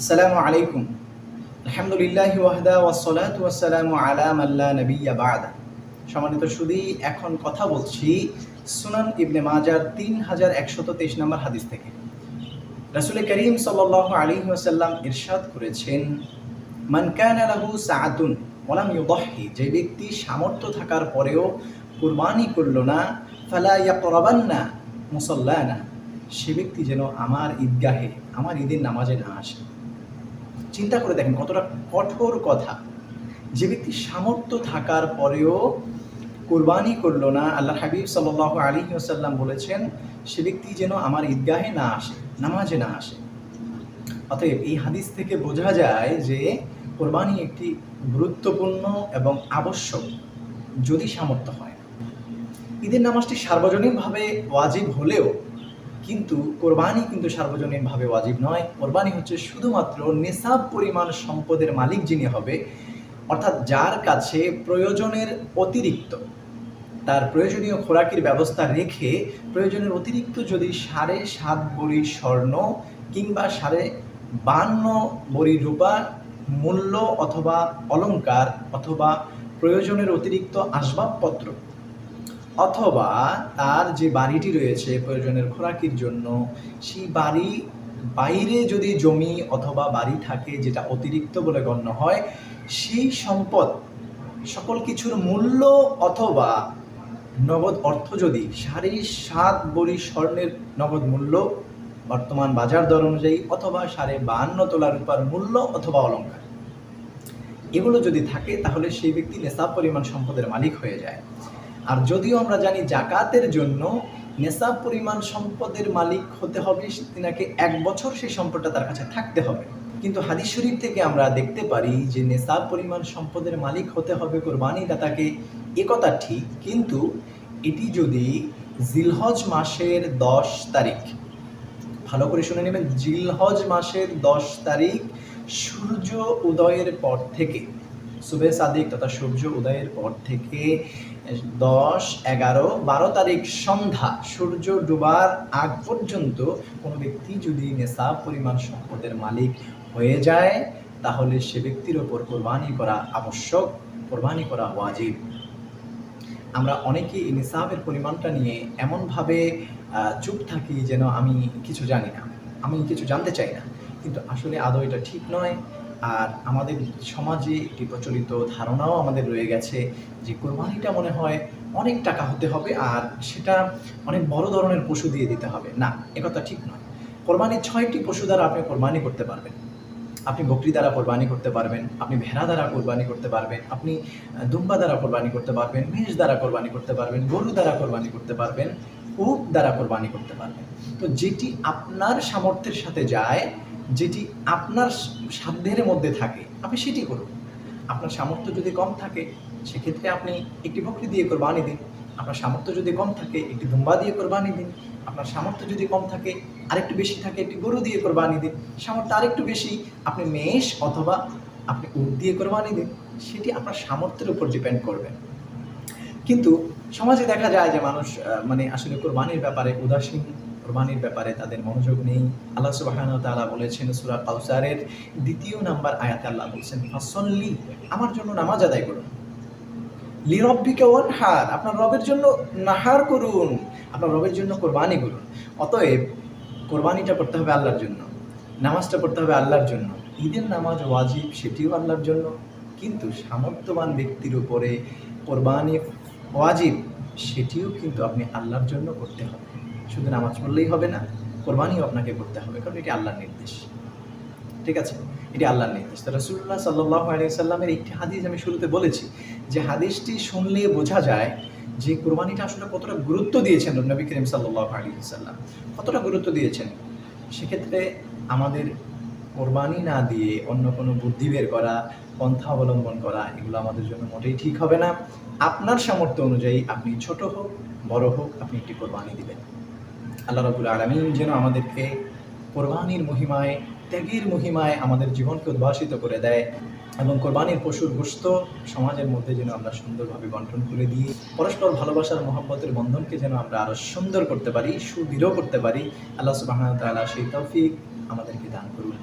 আসসালামু আলাইকুম। আলহামদুলিল্লাহ ওয়াহদা ওয়াসসালাতু ওয়াসসালামু আলা মাল্লা নাবিয়্যা বা'দা। সম্মানিত সুদী, এখন কথা বলছি সুনান ইবনে মাজার তিন হাজার একশত তেইশ নম্বর হাদিস থেকে। রাসূল করিম সাল্লাল্লাহু আলাইহি ওয়াসাল্লাম ইরশাদ করেছেন, মান কানা লাহু সাআতুন ওয়ালাম ইউদাহি যে ব্যক্তি সামর্থ্য থাকার পরেও কুরবানি করল না, ফালা ইয়াকরাবান্না মুসাল্লানা সে ব্যক্তি যেন আমার ঈদগাহে, আমার ঈদের নামাজে না আসে। চিন্তা করে দেখেন কতটা কঠোর কথা। যে ব্যক্তি সামর্থ্য থাকার পরেও কোরবানি করল না আল্লাহ হাবিব সাল আলী ওসাল্লাম বলেছেন, সে ব্যক্তি যেন আমার ঈদগাহে না আসে, নামাজে না আসে। অতএব এই হাদিস থেকে বোঝা যায় যে কোরবানি একটি গুরুত্বপূর্ণ এবং আবশ্যক যদি সামর্থ্য হয়। ঈদের নামাজটি সার্বজনীনভাবে ওয়াজিব হলেও কিন্তু কোরবানি কিন্তু সার্বজনীনভাবে ওয়াজিব নয়। কোরবানি হচ্ছে শুধুমাত্র নেশাব পরিমাণ সম্পদের মালিক যিনি হবে, অর্থাৎ যার কাছে প্রয়োজনের অতিরিক্ত, তার প্রয়োজনীয় খোরাকির ব্যবস্থা রেখে প্রয়োজনের অতিরিক্ত যদি সাড়ে সাত বড়ি স্বর্ণ কিংবা সাড়ে বান্ন বড়ি রূপা মূল্য অথবা অলঙ্কার অথবা প্রয়োজনের অতিরিক্ত আসবাবপত্র অথবা তার যে বাড়িটি রয়েছে প্রয়োজনের খোরাকির জন্য, সেই বাড়ি বাইরে যদি জমি অথবা বাড়ি থাকে যেটা অতিরিক্ত বলে গণ্য হয়, সেই সম্পদ সকল কিছুর মূল্য অথবা নগদ অর্থ যদি সাড়ে সাত বড়ি স্বর্ণের নগদ মূল্য বর্তমান বাজার দর অনুযায়ী অথবা সাড়ে বাহান্ন তোলা রূপার মূল্য অথবা অলঙ্কার এগুলো যদি থাকে তাহলে সেই ব্যক্তি নেশাব পরিমাণ সম্পদের মালিক হয়ে যায়। আর যদিও আমরা জানি জাকাতের জন্য নেশাব পরিমাণ সম্পদের মালিক হতে হবে, তিনাকে এক বছর সেই সম্পদটা তার কাছে থাকতে হবে। কিন্তু হাদিস শরীফ থেকে আমরা দেখতে পারি যে নেশাব পরিমাণ সম্পদের মালিক হতে হবে কোরবানি দাতাকে একথা ঠিক, কিন্তু এটি যদি জিলহজ মাসের দশ তারিখ, ভালো করে শুনে নেবেন, জিলহজ মাসের দশ তারিখ সূর্য উদয়ের পর থেকে সুবে সাদিক তথা সূর্য উদয়ের পর থেকে দশ, এগারো, বারো তারিখ সন্ধ্যা সূর্য ডুবার আগ পর্যন্ত কোনো ব্যক্তি যদি নেশা পরিমাণ সম্পদের মালিক হয়ে যায়, তাহলে সে ব্যক্তির ওপর কোরবানি করা আবশ্যক, কোরবানি করা ওয়াজিব। আমরা অনেকেই নিসাবের পরিমাণটা নিয়ে এমনভাবে চুপ থাকি যেন আমি কিছু জানি না। আমি কিছু জানতে চাই না। কিন্তু আসলে আদৌ এটা ঠিক নয়। আর আমাদের সমাজে একটি প্রচলিত ধারণাও আমাদের রয়ে গেছে যে কোরবানিটা মনে হয় অনেক টাকা হতে হবে আর সেটা অনেক বড় ধরনের পশু দিয়ে দিতে হবে। না একথা ঠিক নয়। কোরবানির ছয়টি পশু দ্বারা আপনি কোরবানি করতে পারবেন। আপনি বকরি দ্বারা কোরবানি করতে পারবেন, আপনি ভেড়া দ্বারা কোরবানি করতে পারবেন, আপনি দুম্বা দ্বারা কোরবানি করতে পারবেন, মেষ দ্বারা কোরবানি করতে পারবেন, গরু দ্বারা কোরবানি করতে পারবেন, উট দ্বারা কোরবানি করতে পারবেন। তো যেটি আপনার সামর্থ্যের সাথে যায় যেটি আপনার সাধ্যের মধ্যে থাকে, আপনি সেটি করুন। আপনার সামর্থ্য যদি কম থাকে, সেক্ষেত্রে আপনি একটি বকরি দিয়ে কোরবানি দিন। আপনার সামর্থ্য যদি কম থাকে, একটি দুম্বা দিয়ে কোরবানি দিন। আপনার সামর্থ্য যদি কম থাকে, আরেকটু বেশি থাকে, একটি গরু দিয়ে কোরবানি দিন। সামর্থ্য আরেকটু বেশি, আপনি মেষ অথবা আপনি উট দিয়ে কোরবানি দিন। সেটি আপনার সামর্থ্যের উপর ডিপেন্ড করবে। কিন্তু সমাজে দেখা যায় যে মানুষ মানে আসলে কোরবানির ব্যাপারে উদাসীন কোরবানির ব্যাপারে তাদের মনোযোগ নেই। আল্লাহ সুবাহান তাআলা বলেছেন সূরা কাউসারের দ্বিতীয় নাম্বার আয়াত আল্লাহ বলছেন ফাসল্লি আমার জন্য নামাজ আদায় করুন। লিরব্বিকা ওয়ানহার, আপনার রবের জন্য নাহার করুন। আপনার রবের জন্য কোরবানি করুন। অতএব কোরবানিটা করতে হবে আল্লাহর জন্য, নামাজটা পড়তে হবে আল্লাহর জন্য। ঈদের নামাজ ওয়াজিব, সেটিও আল্লাহর জন্য। কিন্তু সামর্থ্যবান ব্যক্তির উপরে কোরবানি ওয়াজিব, সেটিও কিন্তু আপনি আল্লাহর জন্য করতে হবে। শুধু নামাজ পড়লেই হবে না, কোরবানিও আপনাকে করতে হবে, কারণ এটি আল্লাহর নির্দেশ। ঠিক আছে? এটি আল্লাহর নির্দেশ। তো রসুল্লাহ সাল্লাহ আলিয়াল্লামের একটি হাদিস আমি শুরুতে বলেছি, যে হাদিসটি শুনলে বোঝা যায় যে কোরবানিটা আসলে কতটা গুরুত্ব দিয়েছেন নবী করিম সাল্লাহ আলী সাল্লাম কতটা গুরুত্ব দিয়েছেন? সেক্ষেত্রে আমাদের কোরবানি না দিয়ে অন্য কোনো বুদ্ধি বের করা, পন্থা অবলম্বন করা, এগুলো আমাদের জন্য মোটেই ঠিক হবে না। আপনার সামর্থ্য অনুযায়ী আপনি ছোট হোক, বড় হোক, আপনি একটি কোরবানি দিবেন। আল্লাহ রবুল আলমিন যেন আমাদেরকে কোরবানির মহিমায়, ত্যাগের মহিমায় আমাদের জীবনকে উদ্ভাসিত করে দেয় এবং কোরবানির পশুর গোস্ত সমাজের মধ্যে যেন আমরা সুন্দরভাবে বন্টন করে দিই। পরস্পর ভালোবাসার, মহব্বতের বন্ধনকে যেন আমরা আরও সুন্দর করতে পারি, সুদৃঢ় করতে পারি। আল্লাহ সুবাহ তালা সেই তৌফিক আমাদেরকে দান করুন।